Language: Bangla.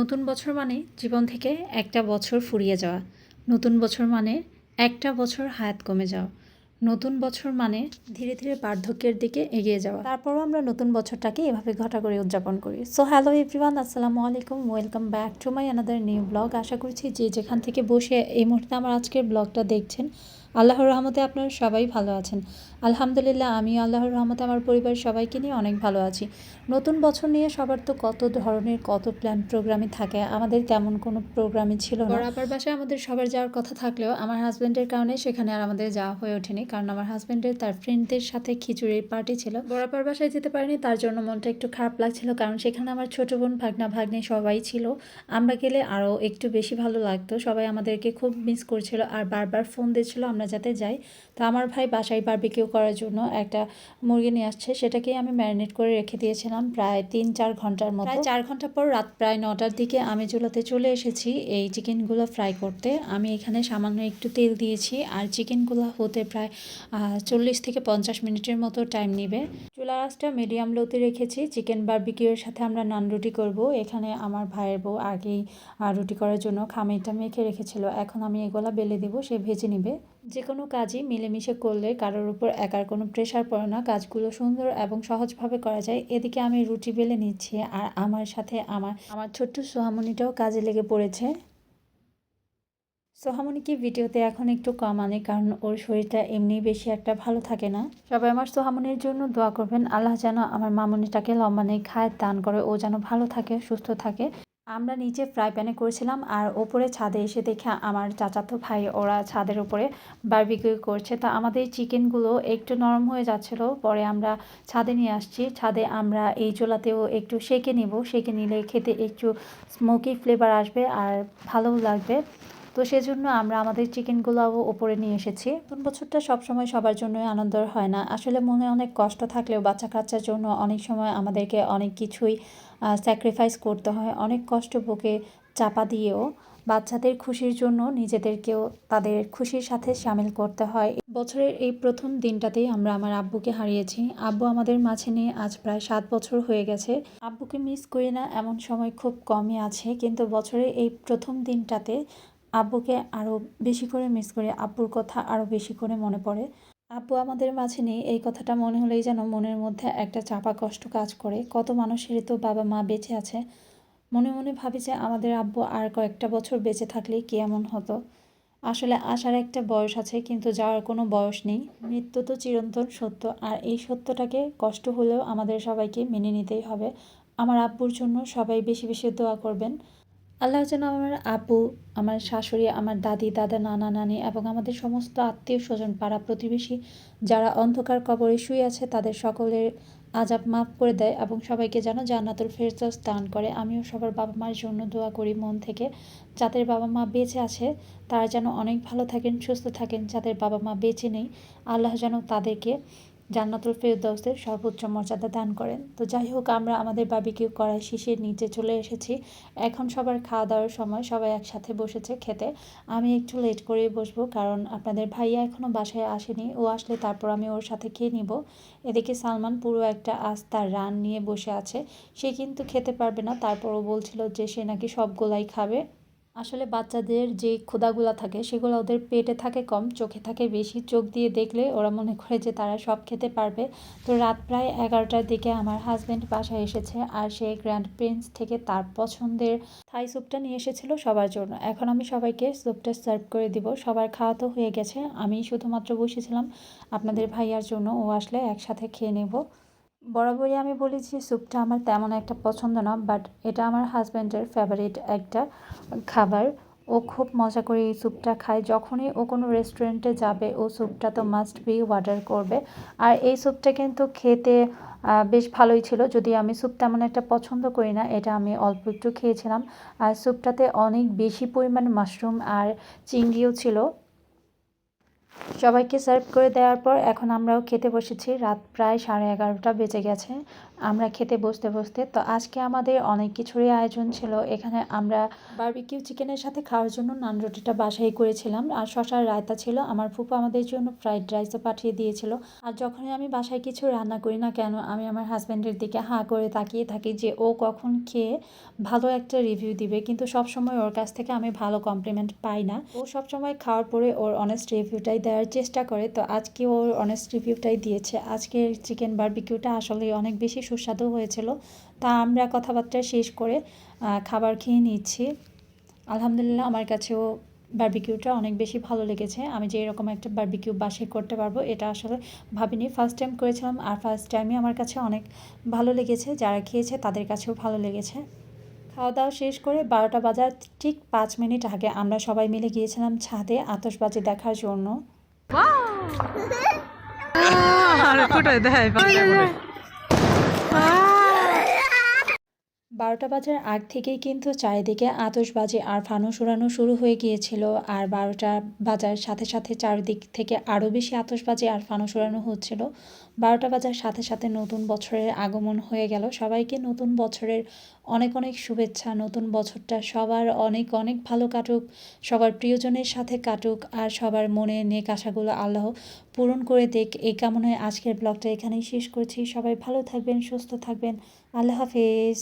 নতুন বছর মানে জীবন থেকে একটা বছর ফুরিয়ে যাওয়া। নতুন বছর মানে একটা বছর হায়াত কমে যাওয়া। নতুন বছর মানে ধীরে ধীরে বার্ধক্যের দিকে এগিয়ে যাওয়া। তারপরও আমরা নতুন বছরটাকে এভাবে ঘটা করে উদযাপন করি। সো হ্যালো এভরিওয়ান আসসালামু আলাইকুম welcome back to my another new blog আশা করছি যে যেখান থেকে বসে এই মুহূর্তে আমার আজকের ব্লগটা দেখছেন আল্লাহর রহমতে আপনারা সবাই ভালো আছেন। আলহামদুলিল্লাহ আমি আল্লাহর রহমতে আমার পরিবারের সবাইকে নিয়ে অনেক ভালো আছি। নতুন বছর নিয়ে সবার তো কত ধরনের, কত প্ল্যান প্রোগ্রামই থাকে, আমাদের তেমন কোনো প্রোগ্রামই ছিল না। বরাবর বাসায় আমাদের সবার যাওয়ার কথা থাকলেও আমার হাজব্যান্ডের কারণে সেখানে আর আমাদের যাওয়া হয়ে ওঠেনি, কারণ আমার হাজব্যান্ডের তার ফ্রেন্ডদের সাথে খিচুড়ির পার্টি ছিল। বরাবর বাসায় যেতে পারিনি, তার জন্য মনটা একটু খারাপ লাগছিল, কারণ সেখানে আমার ছোট বোন ভাগনা ভাগ্নে সবাই ছিল। আমরা গেলে আরও একটু বেশি ভালো লাগতো, সবাই আমাদেরকে খুব মিস করছিল আর বারবার ফোন দিচ্ছিল, আমরা যাতে যাই, তো আমার ভাই বাসায় বারবিকিউ করার জন্য একটা মুরগি নিয়ে আসছে, সেটাকেই আমি ম্যারিনেট করে রেখে দিয়েছিলাম প্রায় তিন চার ঘণ্টার মতো। প্রায় চার ঘণ্টা পর রাত প্রায় নটার দিকে আমি চুলাতে চলে এসেছি এই চিকেনগুলো ফ্রাই করতে। আমি এখানে সামান্য একটু তেল দিয়েছি আর চিকেনগুলো হতে প্রায় চল্লিশ থেকে পঞ্চাশ মিনিটের মতো টাইম নেবে। চুলা আঁচটা মিডিয়াম লোতে রেখেছি চিকেন বারবিকিউর সাথে আমরা নান রুটি করব। এখানে আমার ভাইয়ের বউ আগেই রুটি করার জন্য খামিরটা মেখে রেখেছিল। এখন আমি এগুলা বেলে দেবো, সে ভেজে নিবে। যে কোনো কাজই মিলেমিশে করলে কারোর উপর একার কোনো প্রেশার পড়ে না, কাজগুলো সুন্দর এবং সহজভাবে করা যায়। এদিকে আমি রুটি বেলে নিচ্ছি আর আমার সাথে আমার আমার ছোট্ট সোহামণিটাও কাজে লেগে পড়েছে। সোহামণিকে ভিডিওতে এখন একটু কম আনে কারণ ওর শরীরটা এমনি বেশি একটা ভালো থাকে না। সবাই আমার সোহামণির জন্য দোয়া করবেন। আল্লাহ যেন আমার মামনিটাকে লম্বা নেই খায় দান করে ও যেন ভালো থাকে, সুস্থ থাকে। আমরা নিচে ফ্রাই প্যানে করেছিলাম আর ওপরে ছাদে এসে দেখে আমার চাচাতো ভাই ওরা ছাদের উপরে বারবিকিউ করছে। তা আমাদের চিকেনগুলো একটু নরম হয়ে যাচ্ছিল, পরে আমরা ছাদে নিয়ে আসছি। ছাদে আমরা এই চোলাতেও একটু সেকে নিব। সেকে নিলে খেতে একটু স্মোকি ফ্লেভার আসবে আর ভালোও লাগবে। তো সেজন্য আমরা আমাদের চিকেনগুলোও ওপরে নিয়ে এসেছি। নতুন বছরটা সবসময় সবার জন্যই আনন্দর হয় না। আসলে মনে অনেক কষ্ট থাকলেও বাচ্চা কাচ্চার জন্য অনেক সময় আমাদেরকে অনেক কিছুই স্যাক্রিফাইস করতে হয়। অনেক কষ্ট বুকে চাপা দিয়েও বাচ্চাদের খুশির জন্য নিজেদেরকেও তাদের খুশির সাথে সামিল করতে হয়। বছরের এই প্রথম দিনটাতেই আমরা আমার আব্বুকে হারিয়েছি। আব্বু আমাদের মাঝে নিয়ে আজ প্রায় সাত বছর হয়ে গেছে। আব্বুকে মিস করি না, এমন সময় খুব কমই আছে। কিন্তু বছরের এই প্রথম দিনটাতে আব্বুকে আরও বেশি করে মিস করি, আব্বুর কথা আরও বেশি করে মনে পড়ে। আব্বু আমাদের মাঝে নেই, এই কথাটা মনে হলেই যেন মনের মধ্যে একটা চাপা কষ্ট কাজ করে। কত মানুষেরই তো বাবা মা বেঁচে আছে। মনে মনে ভাবি যে আমাদের আব্বু আর কয়েকটা বছর বেঁচে থাকলে কি এমন হতো। আসলে আসার একটা বয়স আছে, কিন্তু যাওয়ার কোনো বয়স নেই। মৃত্যু তো চিরন্তন সত্য, আর এই সত্যটাকে কষ্ট হলেও আমাদের সবাইকে মেনে নিতেই হবে। আমার আব্বুর জন্য সবাই বেশি বেশি দোয়া করবেন। আল্লাহ যেন আমার আপু আমার শাশুড়ি, আমার দাদি, দাদা, নানা, নানি এবং আমাদের সমস্ত আত্মীয় স্বজন পাড়া প্রতিবেশী যারা অন্ধকার কবরে শুয়ে আছে, তাদের সকলের আজাব মাফ করে দেয় এবং সবাইকে যেন জান্নাতুল ফেরদৌস দান করে। আমিও সবার বাবা মার জন্য দোয়া করি মন থেকে, যাদের বাবা মা বেঁচে আছে, তারা যেন অনেক ভালো থাকেন, সুস্থ থাকেন, যাদের বাবা মা বেঁচে নেই, আল্লাহ যেন তাদেরকে জান্নাতুল ফেরদৌসের সর্বোচ্চ মর্যাদা দান করেন। তো যাই হোক, আমরা আমাদের বাবিকিউ করাই শিশির নিচে চলে এসেছি। এখন সবার খাওয়া দাওয়ার সময় সবাই একসাথে বসেছে খেতে। আমি একটু লেট করে বসবো কারণ আপনাদের ভাইয়া এখনও বাসায় আসেনি। ও আসলে তারপর আমি ওর সাথে খেয়ে নিব। এদিকে সালমান পুরো একটা আস্তার রান নিয়ে বসে আছে। সে কিন্তু খেতে পারবে না। তারপর ও বলছিল যে সে নাকি সবগুলাই খাবে। আসলে বাচ্চাদের যে ক্ষুধাগুলা থাকে, সেগুলো ওদের পেটে থাকে কম, চোখে থাকে বেশি। চোখ দিয়ে দেখলে ওরা মনে করে যে তারা সব খেতে পারবে। তো রাত প্রায় এগারোটার দিকে আমার হাজব্যান্ড বাসায় এসেছে আর সে গ্র্যান্ড প্রিন্স থেকে তার পছন্দের থাই স্যুপটা নিয়ে এসেছিল সবার জন্য। এখন আমি সবাইকে স্যুপটা সার্ভ করে দিব। সবার খাওয়া তো হয়ে গেছে। আমি শুধুমাত্র বসেছিলাম। আপনাদের ভাইয়ার জন্য ও আসলে একসাথে খেয়ে নেব। বরাবরই আমি বলি যে স্যুপটা আমার তেমন একটা পছন্দ না বাট এটা আমার হাজব্যান্ডের ফেভারিট একটা খাবার। ও খুব মজা করে এই স্যুপটা খায়। যখনই ও কোনো রেস্টুরেন্টে যাবে, ও স্যুপটা তো মাস্ট বি অর্ডার করবে। আর এই স্যুপটা কিন্তু খেতে বেশ ভালোই ছিল। যদি আমি স্যুপ তেমন একটা পছন্দ করি না, এটা আমি অল্প একটু খেয়েছিলাম। আর স্যুপটাতে অনেক বেশি পরিমাণ মাশরুম আর চিংড়িও ছিল। সবাইকে সার্ভ করে দেওয়ার পর এখন আমরাও খেতে বসেছি। রাত প্রায় সাড়ে এগারোটা বেজে গেছে। আমরা খেতে বসতে বসতে, তো আজকে আমাদের অনেক কিছুরই আয়োজন ছিল। এখানে আমরা বারবিকিউ চিকেনের সাথে খাওয়ার জন্য নান রুটিটা বাসাই করেছিলাম। আর শশার রায়তা ছিল। আমার ফুপু আমাদের জন্য ফ্রাইড রাইসও পাঠিয়ে দিয়েছিল। আর যখনই আমি বাসায় কিছু রান্না করি না কেন, আমি আমার হাজব্যান্ডের দিকে হাঁ করে তাকিয়ে থাকি যে ও কখন খেয়ে ভালো একটা রিভিউ দিবে। কিন্তু সবসময় ওর কাছ থেকে আমি ভালো কমপ্লিমেন্ট পাই না। ও সবসময় খাওয়ার পরে ওর অনেস্ট রিভিউটাই দেওয়ার চেষ্টা করে, তো আজকে ওর অনেস্ট রিভিউটাই দিয়েছে। আজকের চিকেন বারবিকিউটা আসলে অনেক বেশি সুস্বাদু হয়েছিল। তা আমরা কথাবার্তা শেষ করে খাবার খেয়ে নিচ্ছি। আলহামদুলিল্লাহ আমার কাছেও বারবিকিউটা অনেক বেশি ভালো লেগেছে। আমি যে এরকম একটা বারবিকিউ বাসায় করতে পারব, এটা আসলে ভাবিনি। ফার্স্ট টাইম করেছিলাম, আর ফার্স্ট টাইমই আমার কাছে অনেক ভালো লেগেছে। যারা খেয়েছে তাদের কাছেও ভালো লেগেছে। খাওয়া দাওয়া শেষ করে বারোটা বাজার ঠিক পাঁচ মিনিট আগে আমরা সবাই মিলে গিয়েছিলাম ছাদে আতশবাজি দেখার জন্য। বারোটা বাজার আগ থেকেই কিন্তু চারিদিকে আতশবাজি আর ফানুস উড়ানো শুরু হয়ে গিয়েছিল। আর বারোটা বাজার সাথে সাথে চারিদিক থেকে আরও বেশি আতশবাজি আর ফানুস উড়ানো হচ্ছিল। বারোটা বাজার সাথে সাথে নতুন বছরের আগমন হয়ে গেল। সবাইকে নতুন বছরের অনেক অনেক শুভেচ্ছা, নতুন বছরটা সবার অনেক অনেক ভালো কাটুক, সবার প্রিয়জনের সাথে কাটুক আর সবার মনে নেক আশাগুলো আল্লাহ পূরণ করে দেখ। এই কামনায় আজকের ব্লগটা এখানেই শেষ করছি। সবাই ভালো থাকবেন, সুস্থ থাকবেন। আল্লাহ হাফেজ।